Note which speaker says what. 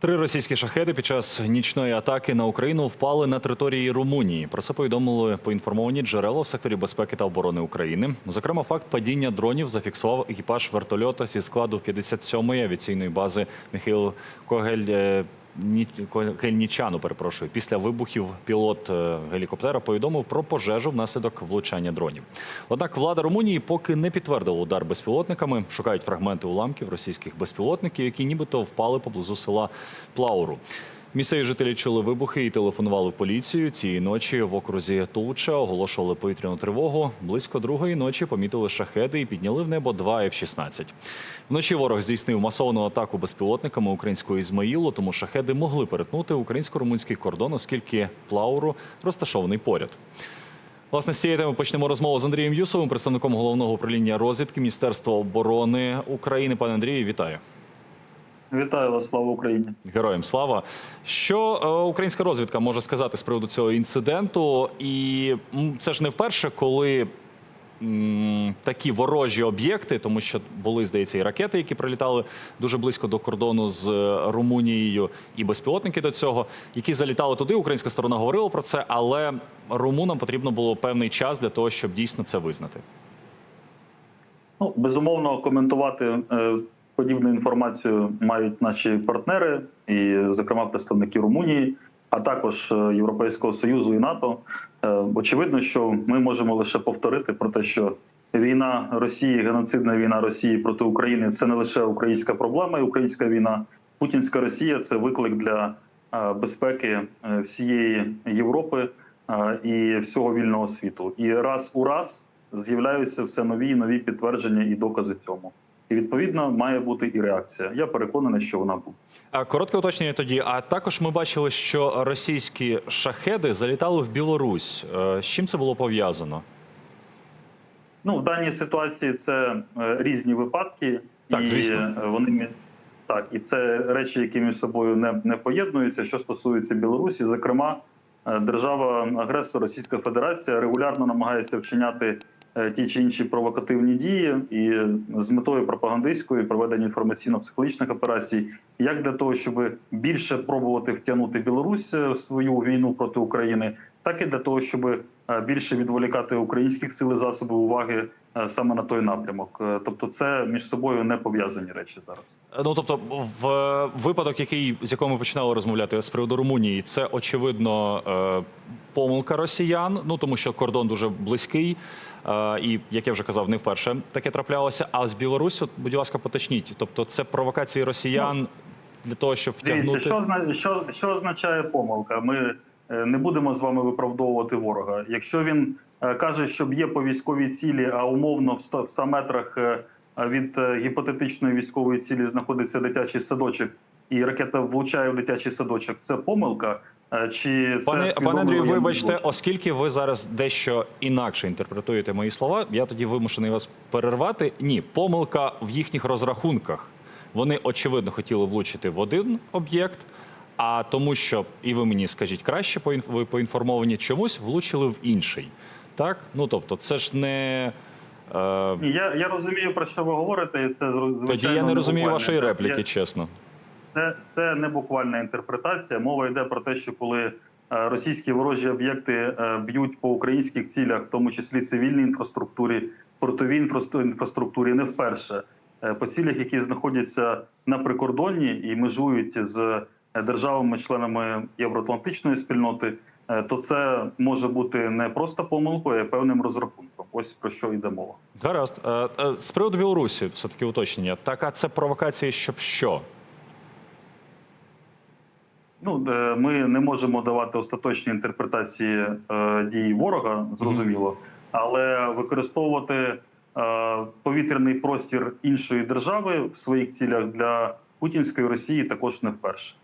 Speaker 1: Три російські шахеди під час нічної атаки на Україну впали на території Румунії. Про це повідомили поінформовані джерела в секторі безпеки та оборони України. Зокрема, факт падіння дронів зафіксував екіпаж вертольота зі складу 57-ї авіаційної бази Михайло Когель. Кельнічану, перепрошую, після вибухів пілот е, гелікоптера повідомив про пожежу внаслідок влучання дронів. Однак влада Румунії поки не підтвердила удар безпілотниками. Шукають фрагменти уламків російських безпілотників, які нібито впали поблизу села Плауру. Місцеві жителі чули вибухи і телефонували в поліцію. Цієї ночі в окрузі Тулча оголошували повітряну тривогу. Близько другої ночі помітили шахеди і підняли в небо два F-16. Вночі ворог здійснив масовану атаку безпілотниками українського Ізмаїлу, тому шахеди могли перетнути українсько-румунський кордон, оскільки Плауру розташований поряд. Власне, з цієї теми почнемо розмову з Андрієм Юсовим, представником головного управління розвідки Міністерства оборони України. Пане Андрію, вітаю.
Speaker 2: Вітаю вас, слава Україні.
Speaker 1: Героям слава. Що е, українська розвідка може сказати з приводу цього інциденту? І це ж не вперше, коли м, такі ворожі об'єкти, тому що були, здається, і ракети, які прилітали дуже близько до кордону з е, Румунією, і безпілотники до цього, які залітали туди. Українська сторона говорила про це, але румунам потрібно було певний час для того, щоб дійсно це визнати.
Speaker 2: Ну, безумовно, коментувати е, подібну інформацію мають наші партнери, і, зокрема, представники Румунії, а також е, Європейського союзу і НАТО. Е, очевидно, що ми можемо лише повторити про те, що війна Росії, геноцидна війна Росії проти України це не лише українська проблема, і українська війна. Путінська Росія це виклик для е, безпеки всієї Європи і всього вільного світу. І раз у раз з'являються все нові і нові підтвердження і докази цьому. І відповідно має бути і реакція. Я переконаний, що вона буде.
Speaker 1: Коротке уточнення тоді. А також ми бачили, що російські шахеди залітали в Білорусь. Е, З чим це було пов'язано?
Speaker 2: Ну в даній ситуації це е, різні випадки,
Speaker 1: Так,
Speaker 2: і
Speaker 1: звісно.
Speaker 2: е, вони так, і це речі, які між собою не, не поєднуються. Що стосується Білорусі, зокрема, е, держава-агресор Російська Федерація регулярно намагається вчиняти ті чи інші провокативні дії, і з метою пропагандистської проведення інформаційно-психологічних операцій, як для того, щоб більше пробувати втягнути Білорусь е, в свою війну проти України, так і для того, щоб е, більше відволікати українських сил і засобів уваги е, саме на той напрямок. Е, Тобто, це між собою не пов'язані речі зараз.
Speaker 1: Ну тобто, в випадок, який з якого ми починали розмовляти з приводу Румунії, це очевидно е, помилка росіян. Ну тому що кордон дуже близький, е, і як я вже казав, не вперше таке траплялося. А з Білоруссю, будь ласка, поточніть. Тобто, це провокації росіян для того, щоб втягнути.
Speaker 2: що, що, що означає помилка? Ми е, не будемо з вами виправдовувати ворога. Якщо він е, каже, що б'є по військовій цілі, а умовно в 100, в 100 метрах від гіпотетичної військової цілі знаходиться дитячий садочок, і ракета влучає в дитячий садочок, це помилка. Е, Чи це
Speaker 1: Пане, пане Андрію, вибачте, оскільки ви зараз дещо інакше інтерпретуєте мої слова, я тоді вимушений вас перервати. Ні, помилка в їхніх розрахунках. Вони очевидно хотіли влучити в один об'єкт, а тому, що і ви мені скажіть краще, ви поінформовані, чомусь влучили в інший. Так, ну тобто, це ж не. Е,
Speaker 2: я, я розумію про що ви говорите, і це зро-
Speaker 1: тоді я не розумію вашої репліки,
Speaker 2: Я-
Speaker 1: чесно.
Speaker 2: Це, це не буквальна інтерпретація. Мова йде про те, що коли е, російські ворожі об'єкти е, б'ють по українських цілях, в тому числі цивільній інфраструктурі, портовій інфраструктурі, не вперше е, по цілях, які знаходяться на прикордонні і межують з державами-членами Євроатлантичної спільноти, то це може бути не просто помилкою, а певним розрахунком. Ось про що йде мова.
Speaker 1: Гаразд. З приводу Білорусі, все таки уточнення. Так, а це провокації, щоб що?
Speaker 2: Ну, е, ми не можемо давати остаточні інтерпретації е, дій ворога, зрозуміло, але використовувати е, повітряний простір іншої держави в своїх цілях для путінської Росії також не вперше.